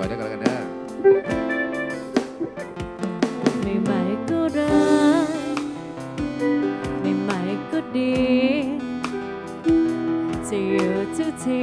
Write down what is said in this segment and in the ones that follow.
วยๆด้วยกันแล้วกันเด้อใหม่ๆก็รักใหม่ๆก็ดีจะอยู่ทุกที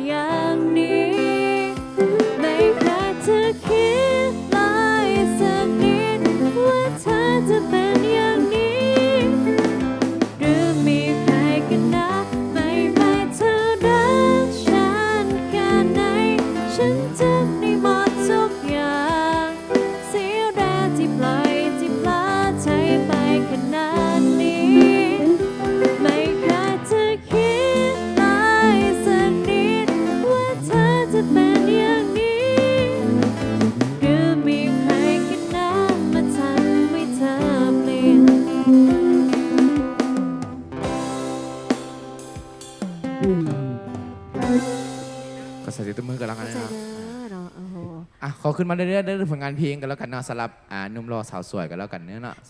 Yeah. ก็ใส่ติดตุ้มมือกันแล้วกันนะใส่เด้อเนาะโอ้โห อะขอขึ้นมาเรื่อยๆเรื่องผลงานเพลงกันแล้วกันเนาะสำหรับอ่าหนุ่มรอสาวสวยกันแล้วกันเนาะ